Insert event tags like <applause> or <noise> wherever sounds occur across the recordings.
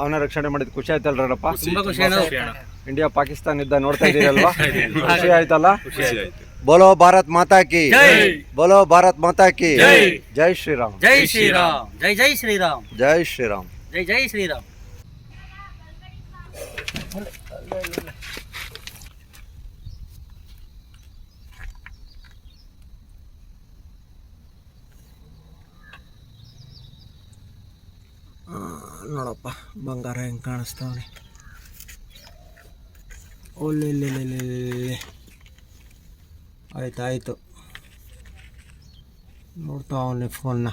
ಅವನ ರಕ್ಷಣೆ ಮಾಡಿದ್ ಖುಷಿ ಆಯ್ತಲ್ರಪ್ಪ ತುಂಬಾ ಖುಷಿ ಅಣ್ಣ ಇಂಡಿಯಾ ಪಾಕಿಸ್ತಾನ ಯುದ್ಧ ನೋಡ್ತಾ ಇದೀರಲ್ವಾ? ಖುಷಿ ಆಯ್ತಲ್ಲ? ಖುಷಿ ಆಯ್ತು. ಬೋಲೋ ಭಾರತ್ ಮಾತಾ ಕಿ ಜೈ. ಬೋಲೋ ಭಾರತ್ ಮಾತಾ ಕಿ ಜೈ. ಜೈ ಶ್ರೀರಾಮ್. ಜೈ ಶ್ರೀರಾಮ್. ಜೈ ಜೈ ಶ್ರೀರಾಮ್. ಜೈ ಶ್ರೀರಾಮ್. ಜೈ ಜೈ ಶ್ರೀರಾಮ್. ನೋಡಪ್ಪ, ಬಂಗಾರ ಹೆಂಗೆ ಕಾಣಿಸ್ತಾವೆ ಒಳ್ಳೆ ಆಯ್ತು, ಆಯಿತು. ನೋಡ್ತಾ ಅವನೇ ಫೋನ್ನ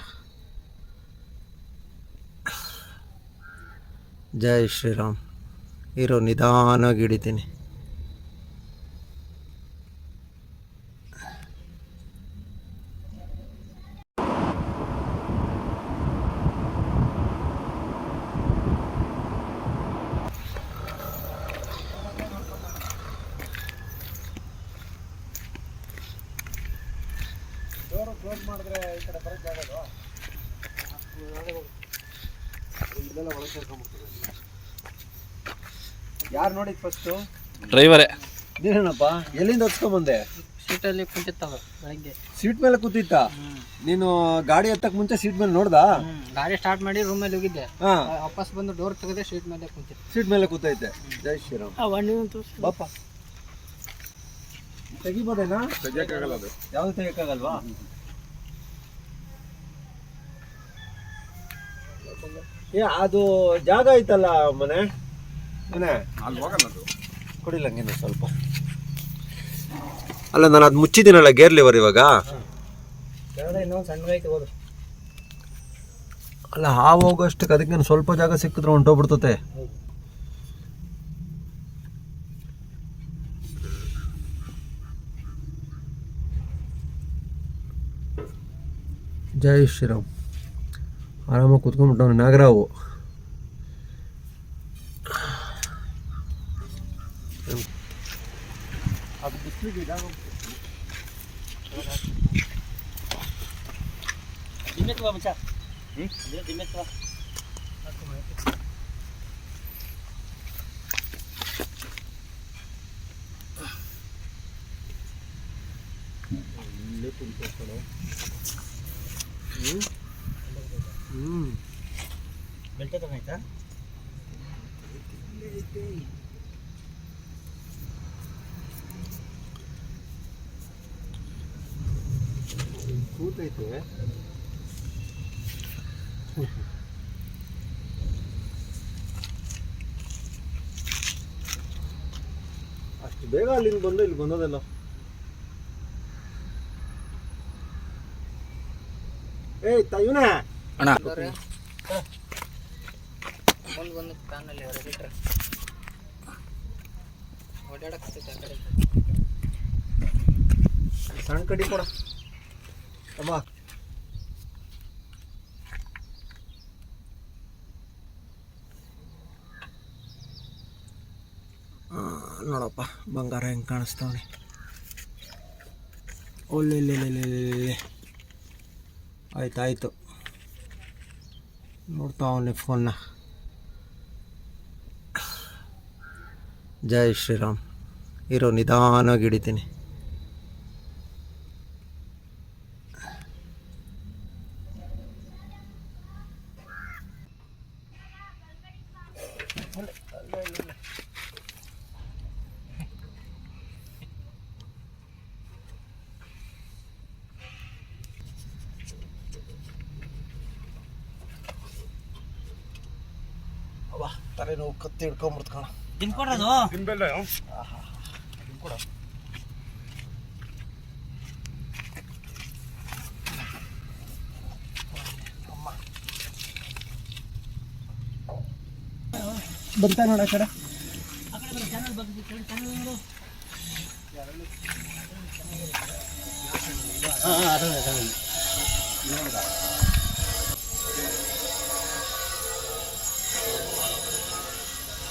ಜೈ ಶ್ರೀರಾಮ್. ಇರೋ ನಿಧಾನವಾಗಿ ಹಿಡಿತೀನಿ. ಯಾರು ನೋಡಿದ್ ಫಸ್ಟು ಡ್ರೈವರೇ. ನೀನೇನಪ್ಪ? ಎಲ್ಲಿಂದ ಹೊತ್ಕೊಂಬಂದೆ ಸೀಟಲ್ಲಿ ಕುಂತಿತ್ತವ ಬೆಳಗ್ಗೆ. ಸೀಟ್ ಮೇಲೆ ಕೂತಿತ್ತ? ನೀನು ಗಾಡಿ ಹತ್ತಕ್ಕೆ ಮುಂಚೆ ಸೀಟ್ ಮೇಲೆ ನೋಡ್ದಾ? ಗಾಡಿ ಸ್ಟಾರ್ಟ್ ಮಾಡಿ ರೂಮ್ ರೂಮಲ್ಲಿ ಹೋಗಿದ್ದೆ. ಹಾ. ವಾಪಸ್ ಬಂದು ಡೋರ್ ತೆಗೆದೆ ಸೀಟ್ ಮೇಲೆ ಕುಂತಿತ್ತು ಸೀಟ್ ಮೇಲೆ ಕೂತೈತೆ. ಜೈ ಶ್ರೀರಾಮ್. ಬಾಪ ತೆಗಿಬೋದೇನಾ? ತೆಗಿಯಕ್ಕಾಗಲ್ಲ ಅದು. ಯಾವ್ದು ತೆಗಿಯಕ್ಕಾಗಲ್ವಾ? ಏ ಅದು ಜಾಗ ಐತಲ್ಲ ಮನೆ? ಮನೆ? ಅಲ್ಲಿ ಹೋಗಲ್ಲ ಅದು. ಕೊಡಿಲ್ಲ ಹಂಗೇನು ಸ್ವಲ್ಪ. ಅಲ್ಲ ನಾನು ಅದು ಮುಚ್ಚಿದ್ದೀನಲ್ಲ ಗೇರ್ ಲಿವರ್ ಇವಾಗ. ಇನ್ನೊಂದು ಐತೆ ಹೋದು ಅಲ್ಲ ಹಾವು ಹೋಗೋಷ್ಟಕ್ಕೆ ಅದಕ್ಕೆ ಸ್ವಲ್ಪ ಜಾಗ ಸಿಕ್ಕಿದ್ರೆ ಹೊಂಟೋಗ್ಬಿಡ್ತತೆ. ಜೈ ಶ್ರೀರಾಮ್. ಆರಾಮಾಗಿ ಕುತ್ಕೊಂಡ್ಬಿಟ್ಟವನು ನಾಗರಾವು. ಹ್ಞೂ ಬೆಲ್ಟೆ ತಗೊಂಡಾಯ್ತಾ ಕೂತೈತೆ. ಅಷ್ಟು ಬೇಗ ಅಲ್ಲಿಂದ ಬಂದು ಇಲ್ಲಿ ಬಂದದಲ್ಲ. ಏಯ್ ತಯ್ಯನೇ ಅಣ್ಣ. ಒಂದು ಒಂದು ಕಾನಲ್ಲಿ ಹೊರಗಿಟ್ರೆ ಓಡಾಡಕ್ಕೆ ಆ ಕಡೆ ಸಣ್ಣ ಕಡಿ ಕೊಡ. ಅಮ್ಮ. ನೋಡಪ್ಪ, ಬಂಗಾರ ಹೆಂಗೆ ಕಾಣಿಸ್ತಾವನೆ ಒಳ್ಳೆ ಆಯ್ತು ಆಯಿತು ನೋಡ್ತಾ ಅವನೇ ಫೋನ್ನ ಜೈ ಶ್ರೀರಾಮ್. ಇರೋ ನಿಧಾನವಾಗಿ ಹಿಡಿತೀನಿ. ತಲೆನೋವು ಕತ್ತಿ ಹಿಡ್ಕೊಂಬಿಡ್ತು ದಿಂಕೊಡೋದು ದಿಂಬೆಲ್ಲ ದಿಂಕೊಡ ಬರ್ತಾ ನೋಡ ಕಡೆ. ಹಾಂ ಅದೇ ಅದೇ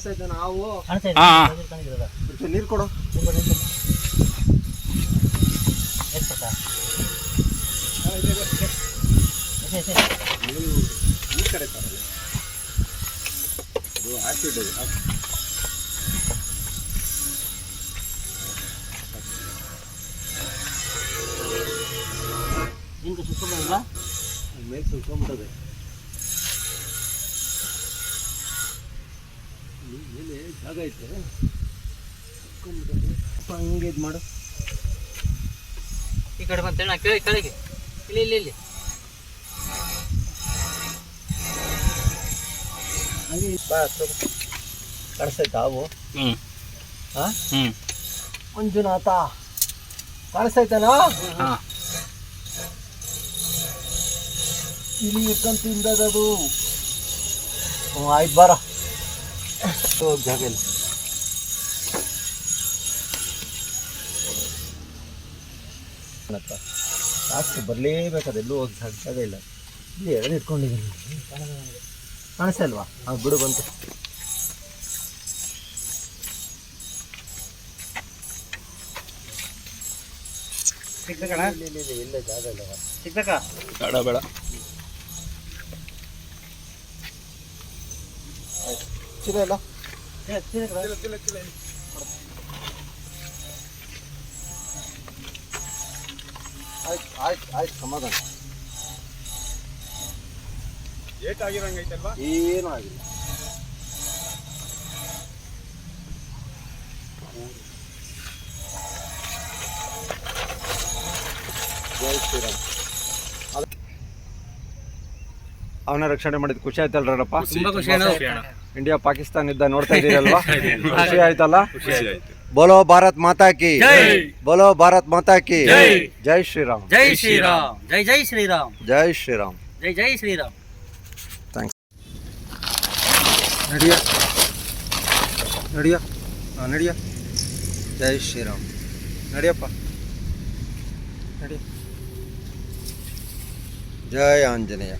ಕಾಣ್ತಾ ನಾವು. ಹಾ. ನೀರು ಕೊಡು. ಈ ಕಡೆ ತರಲ್ಲ. ಅದು ಸುತ್ತಲ್ವಾ ಮೇಲೆ ಸುಲ್ಕೊಂಬಿಟ್ಟದೆ ಮೇಲೆ ಜಾಗ ಐತೆ. ಹಂಗೆ ಇದು ಮಾಡು. ಈ ಕಡೆ ಬಂತೇಳಿ ನಾ ಕೇಳಿ ಕೆಳಗೆ. ಇಲ್ಲಿ ಇಲ್ಲಿ ಇಲ್ಲಿ. ಹಂಗೆ ಬಾ ಸ್ವಲ್ಪ ಹ್ಞೂ ಹಾ ಹ್ಮ್. ಮಂಜುನಾಥ. ಕಾಣಿಸ್ತೈತನಾ ಹಾ. ಇಲ್ಲಿ ಇಟ್ಕೊಂಡು ತಿಂದದದು ಹ್ಞೂ ಆಯ್ತು ಬಾರ. ಹೋಗ್ ಜಾಗ ಇಲ್ಲ ಲಾಸ್ಟ್ ಬರಲೇಬೇಕಾದ್ರೆ ಎಲ್ಲೂ ಹೋಗಿ ಜಾಗ ಜಾಗ ಇಲ್ಲ. ಇಲ್ಲಿ ಎರಡು ಇಟ್ಕೊಂಡಿದ್ದೀನಿ. ಕಾಣಿಸ್ತಾ ಇಲ್ವಾ? ಹಾಂ ಬಿಡು ಬಂತು. ಇಲ್ಲಿ ಇಲ್ಲಿ ಇಲ್ಲಿ ಇಲ್ಲೇ ಜಾಗ ಇಲ್ಲ ಸಿಗ್ಬೇಕಾ? ಬೇಡ ಬೇಡ. ಇಲ್ಲ ಆಯ್ತು ಆಯ್ತು ಆಯ್ತು ಸಮಾಧಾನ ಏಟಾಗಿರಂಗೈತಲ್ವಾ ಏನೂ ಆಗಿಲ್ಲ ಅವನ ರಕ್ಷಣೆ ಮಾಡಿದ್ ಖುಷಿ ಆಯ್ತಲ್ರಪ್ಪ? ತುಂಬಾ ಖುಷಿ ಇಂಡಿಯಾ ಪಾಕಿಸ್ತಾನ ಇದ್ದ ನೋಡ್ತಾ ಇದ್ದೀರಲ್ವಾ? <laughs> ಖುಷಿ ಆಯ್ತಲ್ಲ? ಖುಷಿ ಆಯ್ತು. ಬೋಲೋ ಭಾರತ್ ಮಾತಾ ಕಿ. ಜೈ. ಬೋಲೋ ಭಾರತ್ ಮಾತಾ ಕಿ. ಜೈ. ಶ್ರೀರಾಮ್. ಜೈ ಶ್ರೀರಾಮ್. ಜೈ ಜೈ ಶ್ರೀರಾಮ್. ಜೈ ಶ್ರೀರಾಮ್. ಜೈ ಜೈ ಶ್ರೀರಾಮ್. ನಡಿಯ. ನಡಿಯ. ಹಾಂ ನಡಿಯ. ಜೈ ಶ್ರೀರಾಮ್. ನಡಿಯಪ್ಪ. ನಡಿ. ಜೈ ಆಂಜನೇಯ.